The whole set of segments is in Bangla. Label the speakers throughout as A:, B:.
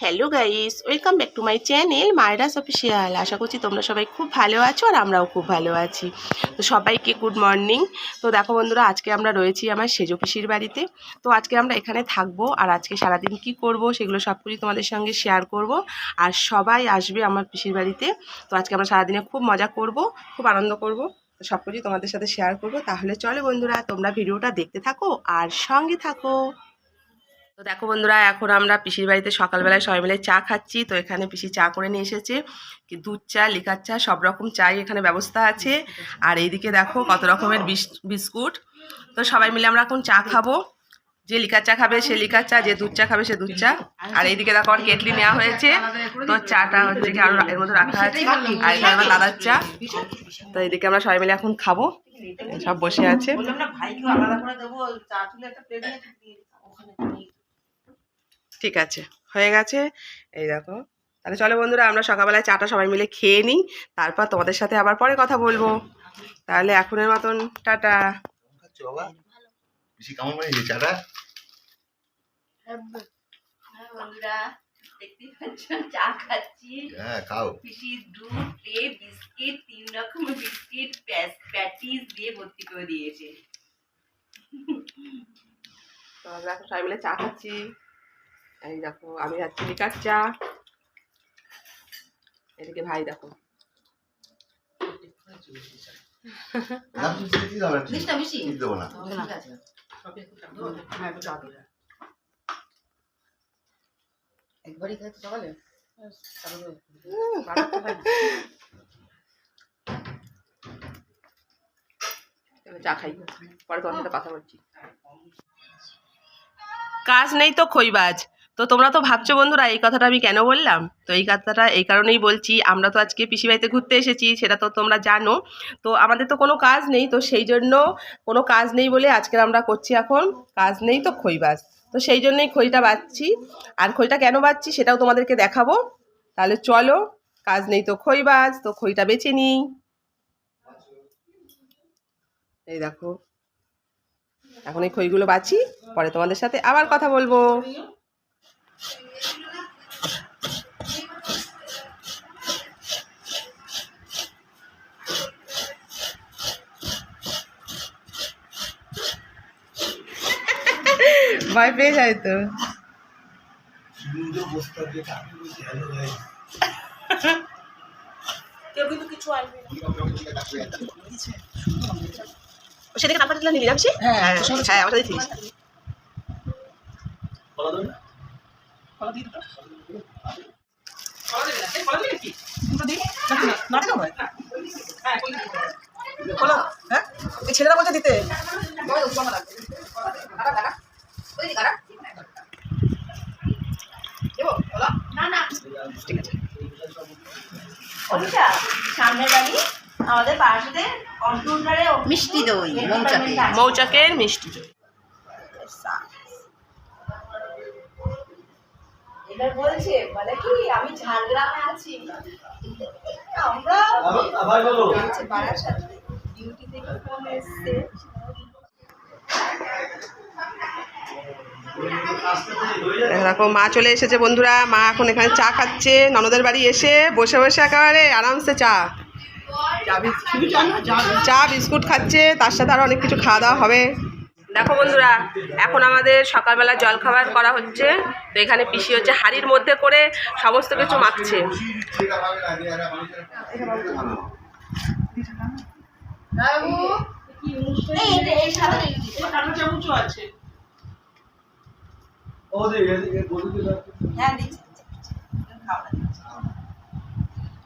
A: Hello guys welcome back to my channel Myra's official আশা করছি তোমরা সবাই খুব ভালো আছো আর আমরাও খুব ভালো আছি। তো সবাইকে গুড মর্নিং তো দেখো বন্ধুরা, আজকে আমরা রয়েছি আমার সেজো পিসির বাড়িতে। তো আজকে আমরা এখানে থাকব আর আজকে সারাদিন কি করব সেগুলো সব কিছু তোমাদের সঙ্গে শেয়ার করব। আর সবাই আসবে আমার পিসির বাড়িতে। তো আজকে আমরা সারাদিনে খুব মজা করব, খুব আনন্দ করব। তো সব কিছুই তোমাদের সাথে শেয়ার করব। তাহলে চলো বন্ধুরা, তোমরা ভিডিওটা দেখতে থাকো আর সঙ্গে থাকো। তো দেখো বন্ধুরা, এখন আমরা পিসির বাড়িতে সকালবেলায় সবাই মিলে চা খাচ্ছি। তো এখানে পিসি চা করে নিয়ে এসেছে। কি দুধ চা, লিকার চা, সব রকম চাই এখানে ব্যবস্থা আছে। আর এইদিকে দেখো কত রকমের বিস- বিস্কুট। তো সবাই মিলে আমরা এখন চা খাব। যে লিকার চা খাবে সে লিকার চা, যে দুধ চা খাবে সে দুধ চা। আর এইদিকে দেখো আমার কেটলি নেওয়া হয়েছে। তো চাটা হচ্ছে কি আরও এর মধ্যে রাখা আছে। আর এখানে আমার দাদার চা। তো এইদিকে আমরা সবাই মিলে এখন খাব। সব বসে আছে। ঠিক আছে হয়ে গেছে। এই দেখো। তাহলে চলো বন্ধুরা আমরা সকালবেলায় চাটা সবাই মিলে খেয়ে নিই। তারপর তোমাদের সাথে আবার পরে কথা বলব। তাহলে এখনের মতন টাটা।
B: হ্যাঁ বন্ধুরা দেখতেই পাচ্ছ চা খাচ্ছি।
C: হ্যাঁ
B: পিসির দুধ ট্রে বিস্কিট তিন রকমের বিস্কিট প্যাটিস দিয়ে ভর্তি করে দিয়েছে।
A: তো আমরা এখন সবাই মিলে চা খাচ্ছি। এই দেখো আমি যাচ্ছি লিকার চা এদিকে ভাই দেখো।
B: একবারই সকালে
A: হয়। চলো, চা খাই। পরে তোমার সাথে কথা বলছি। কাজ নেই তো খইবাজ। তো তোমরা তো ভাবছ বন্ধুরা, এই কথাটা আমি কেন বললাম? তো এই কথাটা এই কারণেই বলছি, আমরা তো আজকে পিসি বাড়িতে ঘুরতে এসেছি, সেটা তো তোমরা জানো। তো আমাদের তো কোনো কাজ নেই, তো সেই জন্য কোনো কাজ নেই বলে আজকে আমরা করছি এখন। কাজ নেই তো খইবাজ তো সেই জন্যই খইটা বাচ্ছি। আর খইটা কেন বাচ্ছি সেটাও তোমাদেরকে দেখাবো। তাহলে চলো, কাজ নেই তো খইবাজ তো খইটা বেছে নিই। এই দেখো, এখন এই খইগুলো বাছি পরে তোমাদের সাথে আবার কথা বলব। ভয় পেয়ে যায় তো।
D: না।
A: সেদিকে নাম্বার দিলে নিবি হ্যাঁ হ্যাঁ
D: ছেলেরা বলছে দিতে।
B: আমাদের পাশে কম্পিউটারে মিষ্টি দই মৌচাকে
A: মৌচাকের। মিষ্টি দই।
B: এবার বলছে বলে কি আমি ঝাড়গ্রামে আছি। আমরা বারাসাতে ডিউটি থেকে ফোন এসছে?
A: দেখো মা চলে এসেছে বন্ধুরা। মা এখন এখানে চা খাচ্ছে। ননদের বাড়ি এসে বসে বসে একেবারে আরামসে চা। চা বিস্কুট খাচ্ছে তার সাথে আরও অনেক কিছু খাওয়া দাওয়া হবে। দেখো বন্ধুরা এখন আমাদের সকালবেলা জল খাবার করা হচ্ছে। তো এখানে পিসি হচ্ছে হাড়ির মধ্যে করে সমস্ত কিছু মাখছে।
B: সাদা হ্যাঁ দিচ্ছি খাওয়া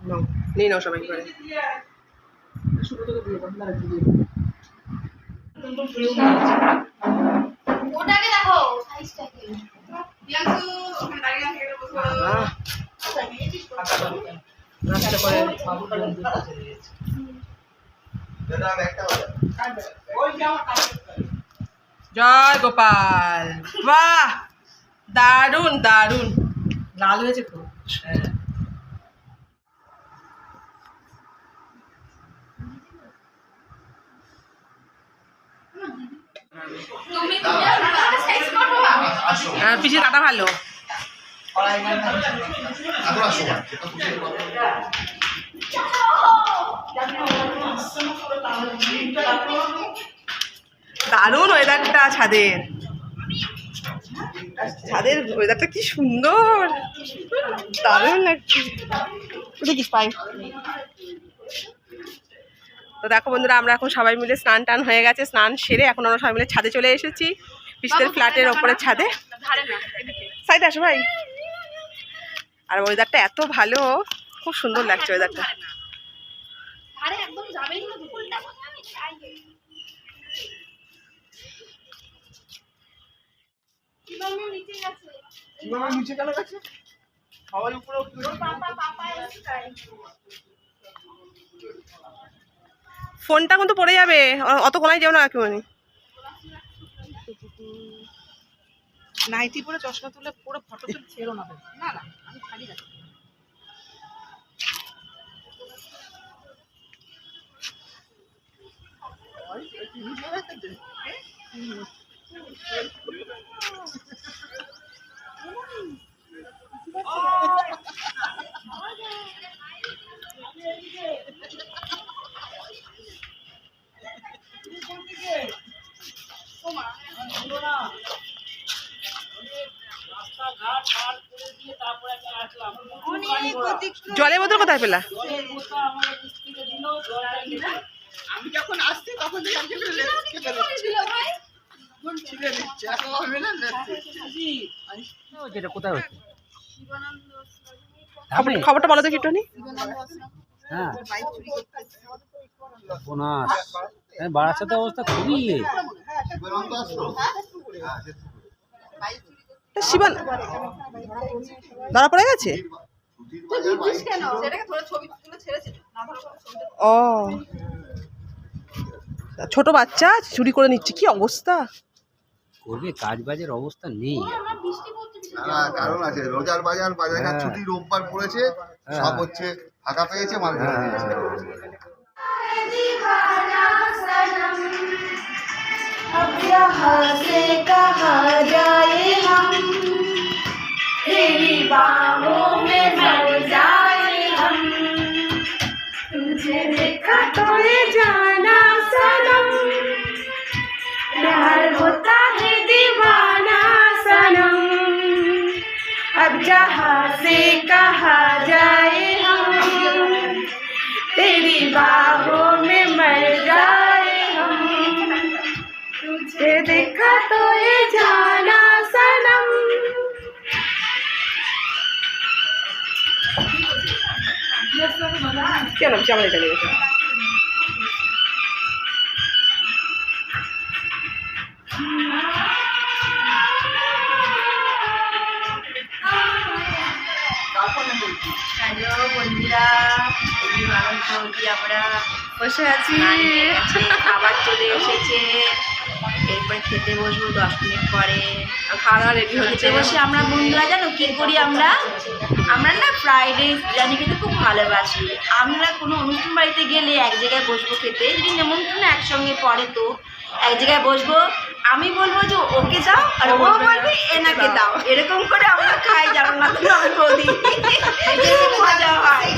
A: নাও, নিয়ে নাও সবাই করে
B: ওটাকে দেখো সাইজটাকে
A: আহ, আস্তে করে জয় গোপাল। বাহ! দারুণ দারুণ।
D: লাল হয়েছে
A: তো পিছিয়ে কাটা ভালো। দারুণ ওয়েদারটা ছাদের ছাদের ওয়েদারটা কি সুন্দর? দারুণ লাগছে। দেখিস পাই তো দেখো বন্ধুরা আমরা এখন সবাই মিলে স্নান টান হয়ে গেছে স্নান সেরে এখন আমরা সবাই মিলে ছাদে চলে এসেছি পিসদের ফ্ল্যাটের ওপরে ছাদে। সাইড আসো ভাই। আর ওয়েদারটা এত ভালো খুব সুন্দর লাগছে ওয়েদারটা
B: আরে একদম যাবেই না দুপুরটা কীভাবে নিচে গেছে। পাপা পাপা এসে তাই।
A: ফোনটা কিন্তু পড়ে যাবে। অত কোনায় যাও না একেবারে।
D: নাইটি পরে চশমা তুলে পুরো ফটো তুলে ছেড়ো না না না আমি না
A: জলের বোতল কোথায় পেলা?
D: আমি যখন আসছি তখন
E: যেটা কোথায় হচ্ছে?
A: খবর- খবরটা বলো দেখি একটু
E: হ্যাঁ। বোনাস হ্যাঁ বারাসাতে অবস্থা খুবই ইয়ে।
C: হ্যাঁ,
A: শিবান ধরা পড়ে গেছে? ও। ছোট বাচ্চা চুরি করে নিচ্ছে কি অবস্থা?
E: করবে কাজ বাজের অবস্থা নেই
C: না, না, কারণ আছে রোজার বাজার বাজার ঘাট
E: হ্যাঁ।
C: ছুটি রোববার পড়েছে
E: হ্যাঁ।
C: সব হচ্ছে ফাঁকা পেয়েছে মাল ধরে
A: কেন? চামড়া চলে গেছে।
B: হ্যালো বন্ধুরা আমরা
A: বসে আছি?
B: খাবার চলে এসেছে এরপরে খেতে বসবো দশ মিনিট পরে।
A: খাওয়া দাওয়া রেডি হচ্ছে
B: বসে আমরা বন্ধুরা জানো কি করি আমরা? আমরা না ফ্রাইড রাইস বিরিয়ানি খেতে খুব ভালোবাসি। আমরা কোনো অনুষ্ঠান বাড়িতে গেলে এক জায়গায় বসবো খেতে। যদি নেমন্ত্রণ একসঙ্গে পড়ে তো এক জায়গায় বসবো আমি বলব যে ওকে দাও আর ও বলবে এনাকে দাও। এরকম করে আমরা খাই জানো না বলি মজা হয়।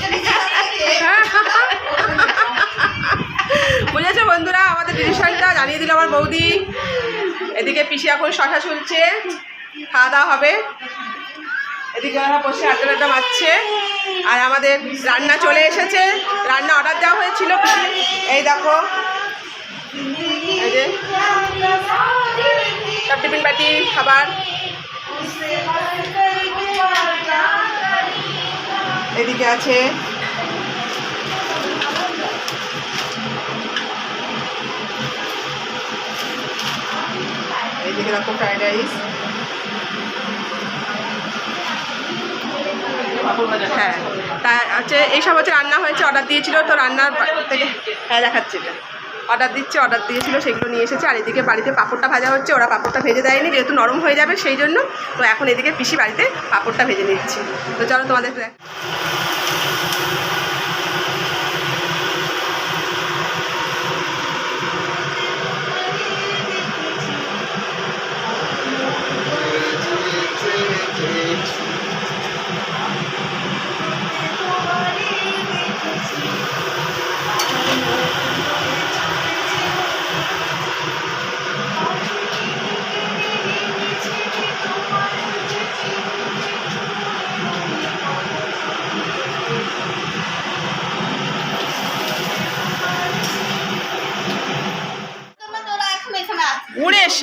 A: বুঝেছ বন্ধুরা আমাদের ডিসিশনটা জানিয়ে দিল আমার বৌদি। এদিকে পিসি এখন শশা চলছে খাওয়া দাওয়া হবে। এদিকে ওরা বসে আড্ডা মারছে। আর আমাদের রান্না চলে এসেছে। রান্না অর্ডার দেওয়া হয়েছিল। এই দেখো। এই টিফিন বাটি, খাবার। এদিকে আছে এইদিকে দেখো ফ্রাইড রাইস হ্যাঁ। তা হচ্ছে এইসব হচ্ছে রান্না হয়েছে অর্ডার দিয়েছিল, তো রান্নার থেকে হ্যাঁ দেখাচ্ছে অর্ডার দিচ্ছে অর্ডার দিয়েছিল, সেগুলো নিয়ে এসেছে, আর এদিকে বাড়িতে পাঁপড়টা ভাজা হচ্ছে, ওরা পাঁপড়টা ভেজে দেয়নি, যেহেতু নরম হয়ে যাবে, সেই জন্য। তো এখন এদিকে পিসি বাড়িতে পাঁপড়টা ভেজে নিচ্ছি। তো চলো তোমাদের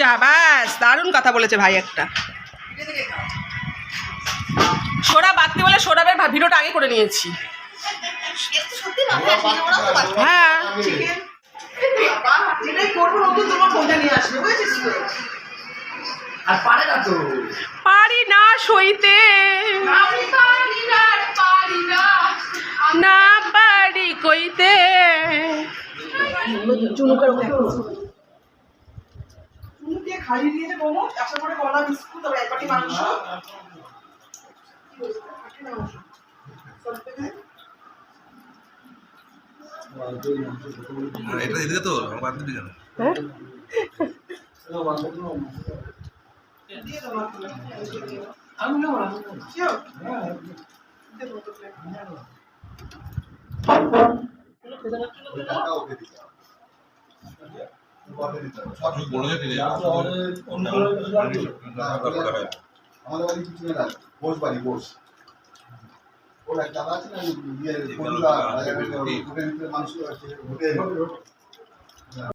A: সাবাস, দারুণ কথা বলেছে ভাই একটা। সোডা বাড়তে বলে সোডাবের ভিডিওটা আগে করে নিয়েছি। হ্যাঁ।
D: পারে না
A: সইতে। না পারি কইতে।
D: চুনুকে খাইয়ে দিয়েছে মোমো একশো করে কলা বিস্কুট আর এক মাংস।
C: এটা এদিকে তো বাদ দিবি কেন
D: আমি না Sure? দিয়ে দেবো তো plate।
C: আমাদের বাড়ি কিছু না বোস না ইয়ে